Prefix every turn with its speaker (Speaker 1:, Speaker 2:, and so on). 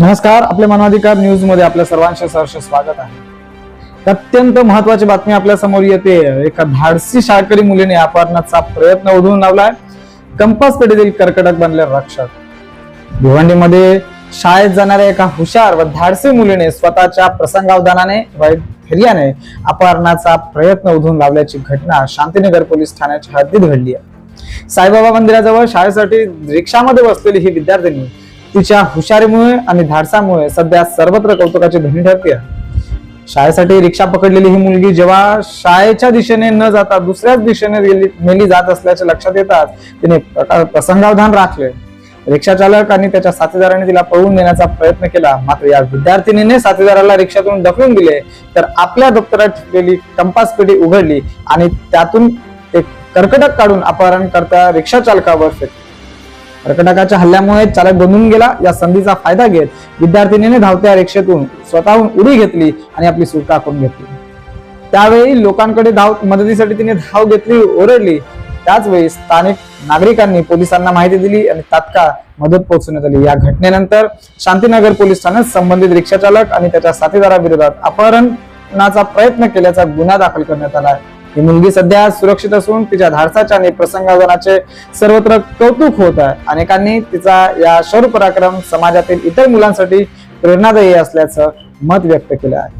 Speaker 1: नमस्कार आपल्या मानवाधिकार न्यूजमध्ये आपल्या सर्वांचे सहर्ष स्वागत आहे. अत्यंत महत्वाची बातमी आपल्यासमोर येते. एका धाडसी शाळकरी मुलीने अपहरणाचा प्रयत्न ओढून लावलाय. कंपास पेढीतील कर्कटक बनले रक्षक. भिवंडीमध्ये शाळेत जाणाऱ्या एका हुशार व धाडसी मुलीने स्वतःच्या प्रसंगावधानाने व धैर्याने अपहरणाचा प्रयत्न उधळून लावल्याची घटना शांतीनगर पोलीस ठाण्याच्या हद्दीत घडली आहे. साईबाबा मंदिराजवळ शाळेसाठी रिक्षामध्ये बसलेली ही विद्यार्थिनी तिच्या हुशारीमुळे आणि धाडसामुळे सध्या सर्वत्र कौतुकाची धनी ठरते शाळेसाठी रिक्षा पकडलेली ही मुलगी जेव्हा शाळेच्या दिशेने न जाता दुसऱ्याच दिशेने नेली जात असल्याचे लक्षात येतात तिने प्रसंगावधान राखले. रिक्षा चालक आणि त्याच्या साथीदाराने तिला पळवून नेण्याचा प्रयत्न केला. मात्र या विद्यार्थिनीने साथीदाराला रिक्षातून ढकलून दिले. तर आपल्या दप्तरात ठेवलेली कंपास पेढी उघडली आणि त्यातून एक कर्कटक काढून अपहरणकर्ता रिक्षा चालकावर फेकले. कर्कटकाच्या हल्ल्यामुळे चालक बनून गेला. या संधीचा फायदा घेत विद्यार्थिनीने धावत्या रिक्षेतून स्वतःहून उडी घेतली आणि आपली सुटका करून घेतली. त्यावेळी लोकांकडे धाव मदतीसाठी तिने धाव घेतली ओरडली. त्याच वेळी स्थानिक नागरिकांनी पोलिसांना माहिती दिली आणि तात्काळ मदत पोहोचवण्यात आली. या घटनेनंतर शांतीनगर पोलीस ठाण्यात संबंधित रिक्षा चालक आणि त्याच्या साथीदाराविरोधात अपहरणाचा प्रयत्न केल्याचा गुन्हा दाखल करण्यात आला आहे. ही मुलगी सध्या सुरक्षित असून तिच्या धाडसाच्या आणि प्रसंगाजनाचे सर्वत्र कौतुक होत आहे. अनेकांनी तिचा या शौर्य पराक्रम समाजातील इतर मुलांसाठी प्रेरणादायी असल्याचं मत व्यक्त केलं आहे.